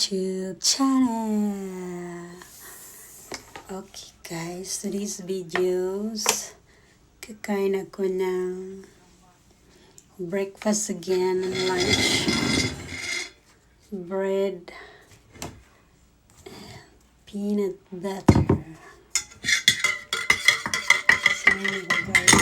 YouTube channel. Okay guys, today's videos, kakain ako ng breakfast again and lunch. Bread and peanut butter. So, guys.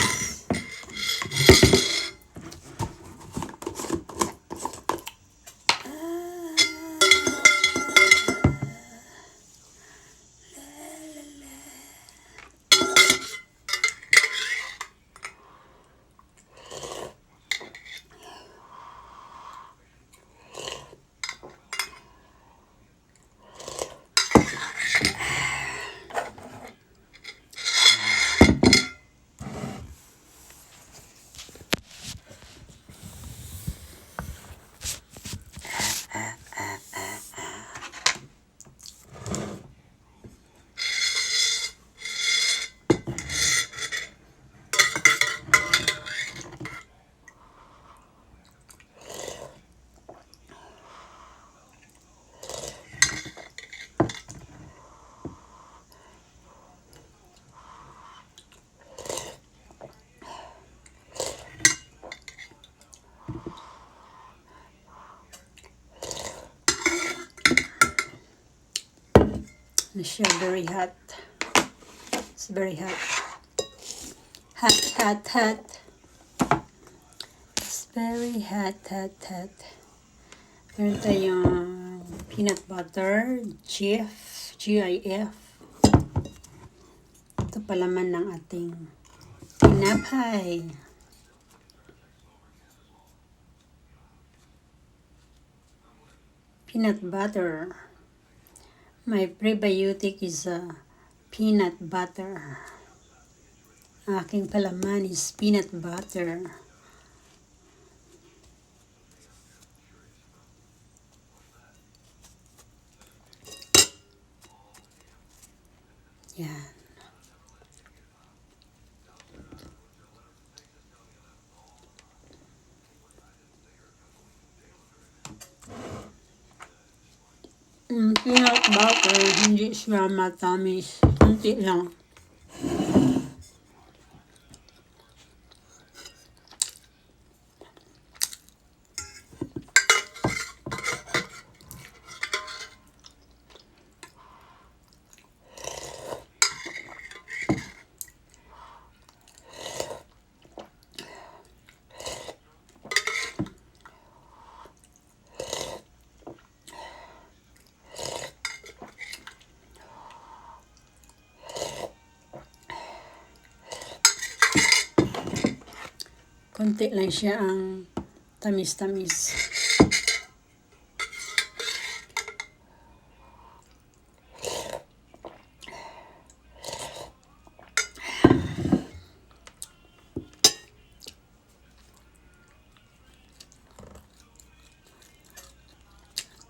na siya very hot. It's very hot. Hot, hot, hot. It's very hot, hot, hot. Meron tayong peanut butter, GIF, GIF. Ito palaman ng ating tinapay. Peanut butter. My prebiotic is uh, peanut butter. Aking palaman is peanut butter. Yan. Peanut butter, hindi siya matamis. Kunti lang. Kunti lang siya ang tamis-tamis.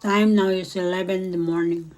Time now is 11 in the morning.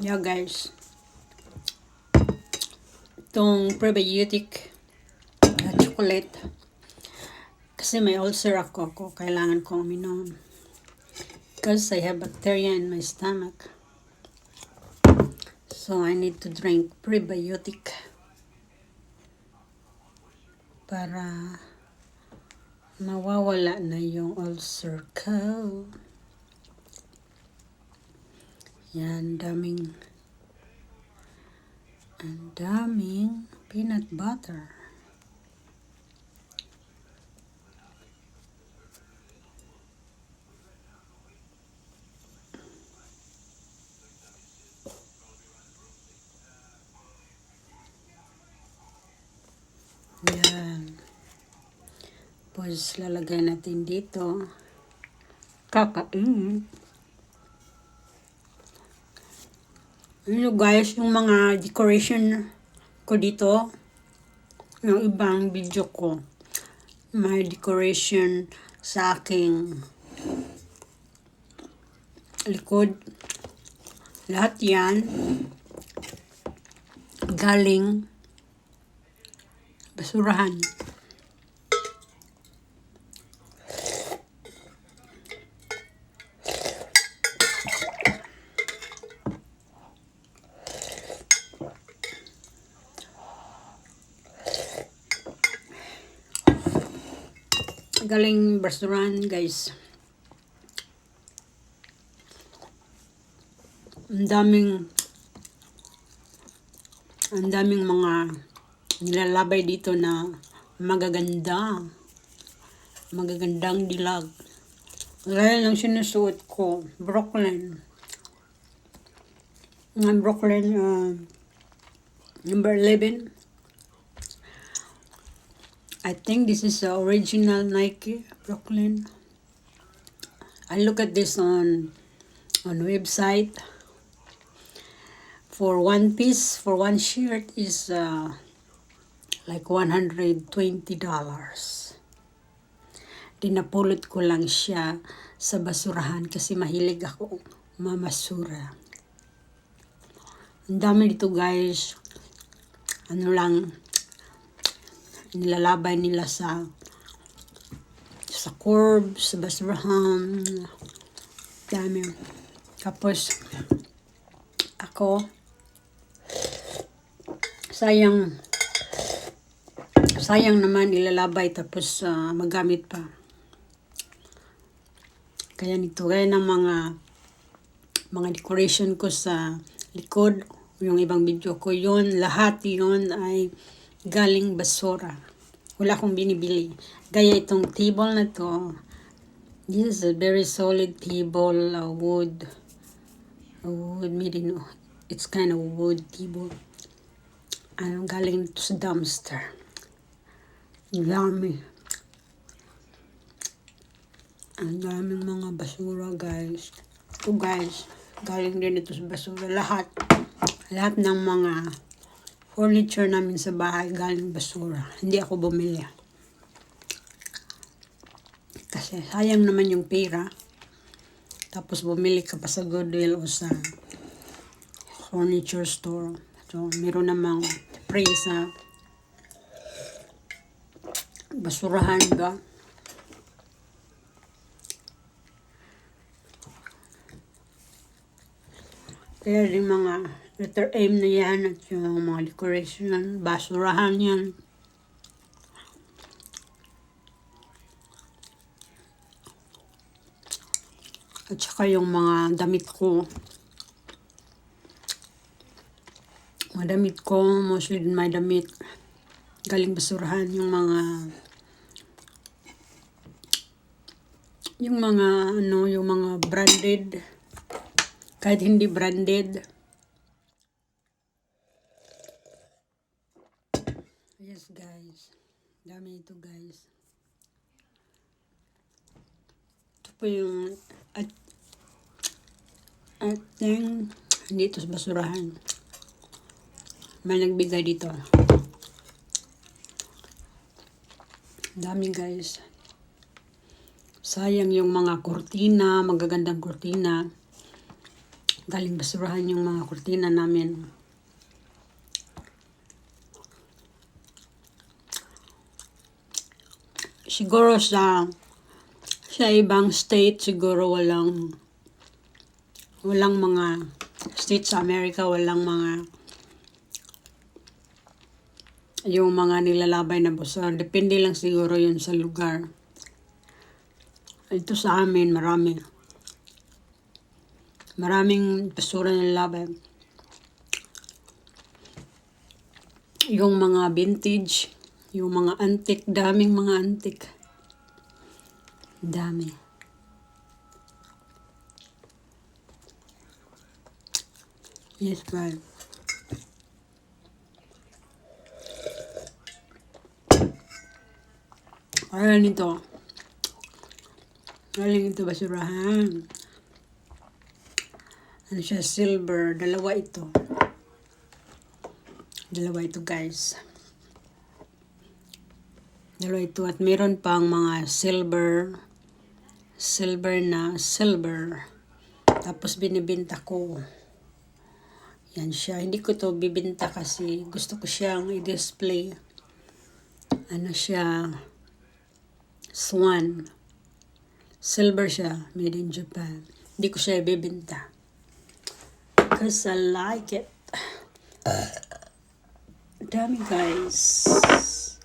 Yeah guys. Itong prebiotic uh, chocolate. Kasi may ulcer ako, ako kailangan kong uminom. Because I have bacteria in my stomach. So I need to drink prebiotic. para mawawala na yung ulcer ko. Yan, daming ang daming peanut butter. Yan. Pues lalagay natin dito. Kakain. Ano guys, yung mga decoration ko dito, yung ibang video ko, may decoration sa aking likod. Lahat yan galing basurahan. Galing basurahan, guys. Ang daming ang daming mga nilalabay dito na magaganda. Magagandang dilag. Gaya ng sinusuot ko, Brooklyn. Ng Brooklyn, uh, number 11. I think this is the original Nike Brooklyn. I look at this on on website. For one piece, for one shirt is uh, like $120. Dinapulot ko lang siya sa basurahan kasi mahilig ako mamasura. Ang dami dito guys. Ano lang, nilalabay nila sa sa curb, sa basurahan. Dami. Tapos, ako, sayang, sayang naman ilalabay tapos ah, magamit pa. Kaya nito, kaya ng mga mga decoration ko sa likod, yung ibang video ko, yon lahat yon ay galing basura. Wala akong binibili. Gaya itong table na to, this is a very solid table, uh, wood, wood made in, it's kind of wood table. Ano, galing ito sa dumpster. Dami. Ang daming mga basura, guys. Ito, guys, galing din ito sa basura. Lahat. Lahat ng mga furniture namin sa bahay galing basura. Hindi ako bumili. Kasi sayang naman yung pera. Tapos bumili ka pa sa Goodwill o sa furniture store. So, meron namang spray sa basurahan ba? Kaya yung mga letter M na yan at yung mga decoration, basurahan yan. At saka yung mga damit ko. Mga damit ko, mostly din may damit. Galing basurahan yung mga yung mga ano, yung mga branded kahit hindi branded. Yes, guys. Dami ito, guys. Ito po yung at at then, hindi ito sa basurahan. May nagbigay dito. Dami, guys. Sayang yung mga kurtina, magagandang kurtina galing basurahan yung mga kurtina namin. Siguro sa sa ibang state siguro walang walang mga state sa Amerika walang mga yung mga nilalabay na basura. Depende lang siguro yun sa lugar. Ito sa amin, marami. Maraming basura na nilalabay. Yung mga vintage, yung mga antique, daming mga antique. Dami. Yes, right. Ayan ito. Galing ito basurahan. Ano siya, silver. Dalawa ito. Dalawa ito, guys. Dalawa ito. At meron pang mga silver. Silver na silver. Tapos binibenta ko. Yan siya. Hindi ko to bibenta kasi gusto ko siyang i-display. Ano siya? Swan. Silver siya. Made in Japan. Hindi ko siya ibibenta. Because I like it. Dami guys.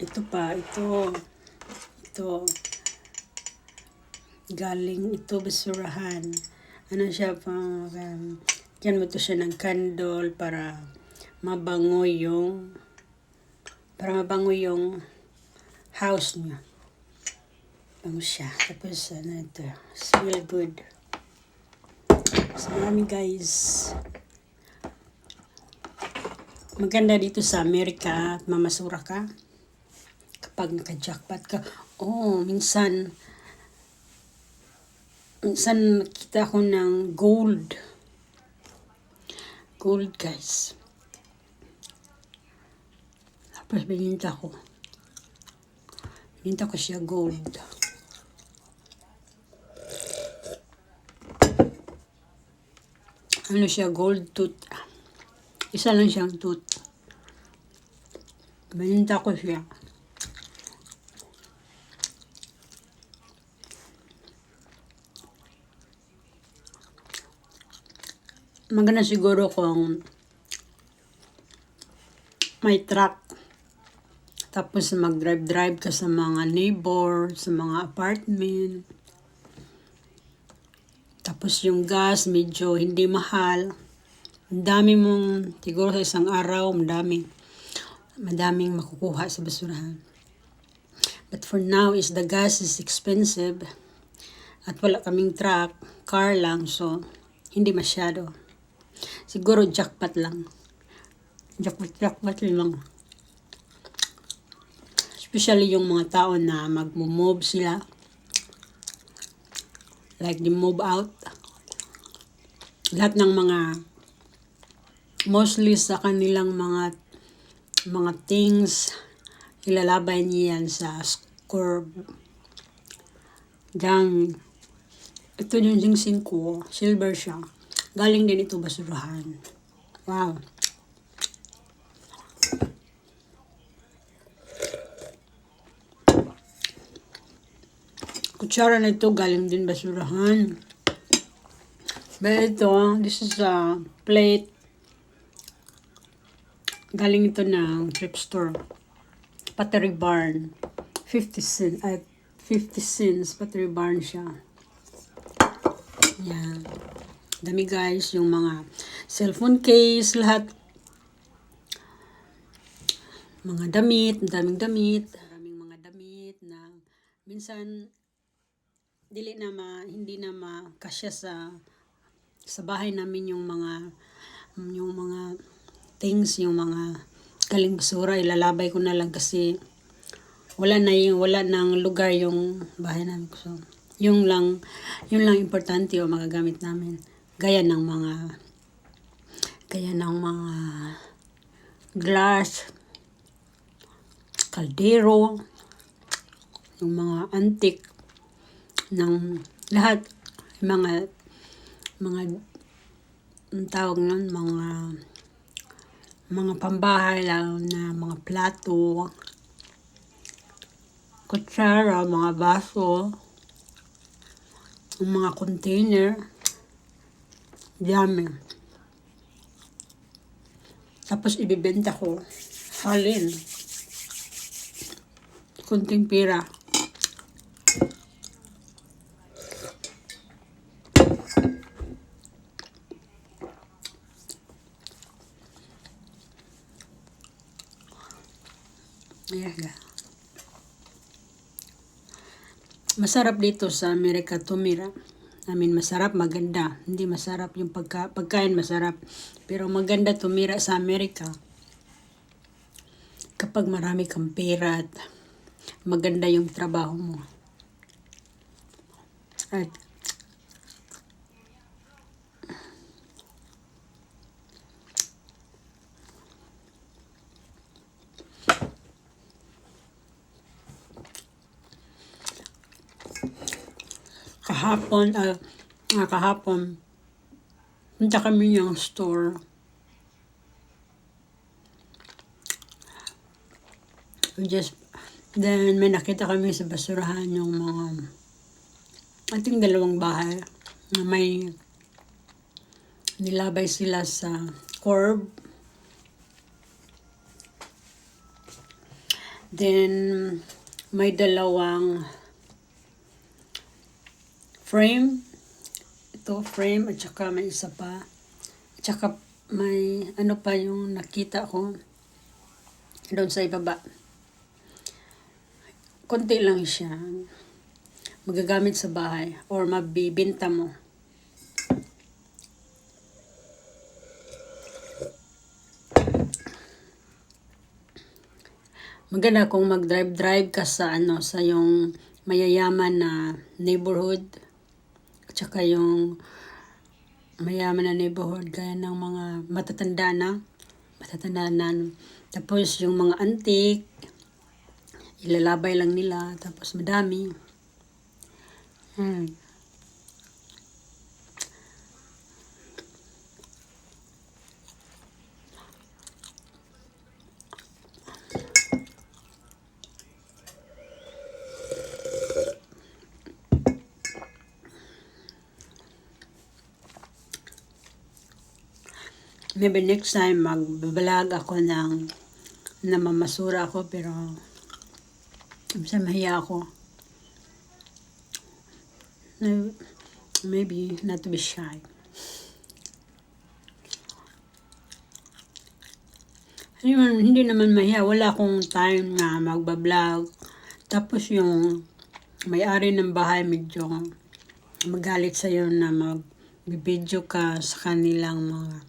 Ito pa. Ito. Ito. Galing ito basurahan. Ano siya pa. Um, yan mo to siya ng candle para mabango yung para mabango yung house niya. Bango siya. Tapos, ano ito, smell good. So, marami guys. Maganda dito sa Amerika at mamasura ka. Kapag naka-jackpot ka. Oh, minsan, minsan nakita ko ng gold. Gold guys. Tapos bininta ko. Bininta ko siya gold. Ano siya, gold tooth. Isa lang siyang tooth. Bininta ko siya. Maganda siguro kung may truck. Tapos mag-drive-drive ka sa mga neighbor, sa mga apartment. Tapos yung gas medyo hindi mahal. Dami mong, siguro sa isang araw, madami. Madaming makukuha sa basurahan. But for now is the gas is expensive. At wala kaming truck, car lang, so hindi masyado. Siguro jackpot lang. Jackpot, jackpot lang. Especially yung mga tao na magmo-move sila. Like the move out. Lahat ng mga mostly sa kanilang mga mga things ilalabay niya sa score Diyan, ito yung singsing ko, silver siya. Galing din ito basurahan. Wow. Kutsara na ito, galing din basurahan. But this is a plate. Galing ito ng thrift store. Pottery Barn. 50 cents. At 50 cents. Pottery Barn siya. Yan. Dami guys, yung mga cellphone case, lahat. Mga damit, daming damit. Maraming mga damit na minsan dili na ma, hindi na makasya sa sa bahay namin yung mga yung mga things, yung mga basura, ilalabay ko na lang kasi wala na yung wala nang lugar yung bahay namin so yung lang yung lang importante o magagamit namin gaya ng mga gaya ng mga glass kaldero yung mga antique ng lahat. Mga mga ang tawag nun? Mga mga pambahay lang na mga plato kutsara, mga baso mga container dami tapos ibibenta ko Halin. Kunting pira. Ayan. Masarap dito sa Amerika tumira. I mean, masarap, maganda. Hindi masarap yung pagka, pagkain masarap. Pero maganda tumira sa Amerika. Kapag marami kang pera at maganda yung trabaho mo. At kahapon, ah, ah, kahapon, punta kami ng store. Just, then may nakita kami sa basurahan yung mga, ating dalawang bahay, na may nilabay sila sa curb. Then, may dalawang frame. Ito, frame, at saka may isa pa. At saka may ano pa yung nakita ko doon sa ibaba. Konti lang siya. Magagamit sa bahay or mabibinta mo. Maganda kung mag-drive-drive ka sa ano sa yung mayayaman na neighborhood at saka yung mayaman na neighborhood gaya ng mga matatanda na matatanda na tapos yung mga antique ilalabay lang nila tapos madami hmm. Maybe next time magbabalag ako ng namamasura ako pero sa mahiya ako. Maybe not to be shy. Hindi, hindi naman mahiya. Wala akong time na magbablog. Tapos yung may-ari ng bahay medyo magalit sa'yo na mag-video ka sa kanilang mga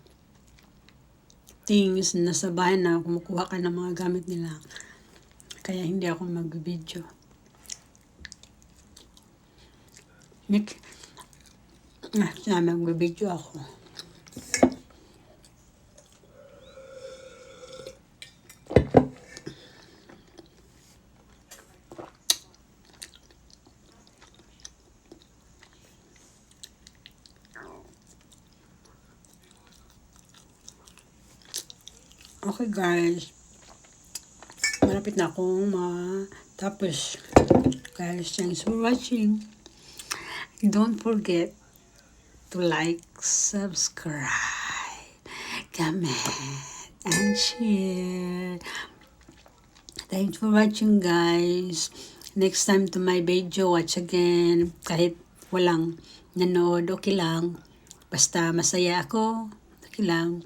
things na sa bahay na kumukuha ka ng mga gamit nila. Kaya hindi ako mag-video. Nick, ah, mag-video ako. Okay guys. Malapit na akong matapos. Guys, thanks for watching. Don't forget to like, subscribe, comment, and share. Thanks for watching guys. Next time to my video, watch again. Kahit walang nanood, okay lang. Basta masaya ako, okay lang.